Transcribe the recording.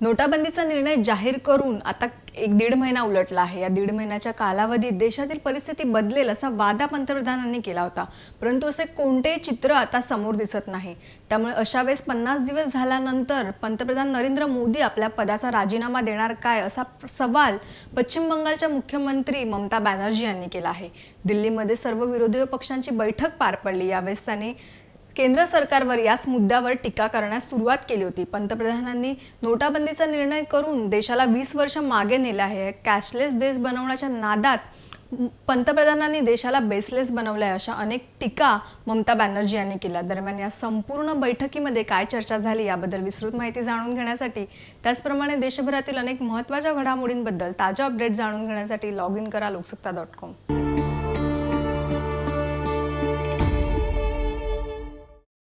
नोटाबंदीचा निर्णय जाहीर करून आता एक दीड महिना उलटला आहे. या दीड महिन्याच्या कालावधीत देशातील परिस्थिती बदलेल असा वादा पंतप्रधानांनी केला होता. परंतु असे कोणतेही चित्र आता समोर दिसत नाही. त्यामुळे अशा वेळेस पन्नास दिवस झाल्यानंतर पंतप्रधान नरेंद्र मोदी आपल्या पदाचा राजीनामा देणार काय असा सवाल पश्चिम बंगालच्या मुख्यमंत्री ममता बॅनर्जी यांनी केला आहे. दिल्लीमध्ये सर्व विरोधी पक्षांची बैठक पार पडली. यावेळेस त्यांनी केंद्र सरकारवर याच मुद्द्यावर टीका करण्यास सुरुवात केली होती. पंतप्रधानांनी नोटाबंदीचा निर्णय करून देशाला वीस वर्ष मागे नेलं आहे. कॅशलेस देश बनवण्याच्या नादात पंतप्रधानांनी देशाला बेसलेस बनवलाय अशा अनेक टीका ममता बॅनर्जी यांनी केल्या. दरम्यान या संपूर्ण बैठकीमध्ये काय चर्चा झाली याबद्दल विस्तृत माहिती जाणून घेण्यासाठी त्याचप्रमाणे देशभरातील अनेक महत्त्वाच्या घडामोडींबद्दल ताज्या अपडेट जाणून घेण्यासाठी लॉग इन करा लोकसत्ता डॉट कॉम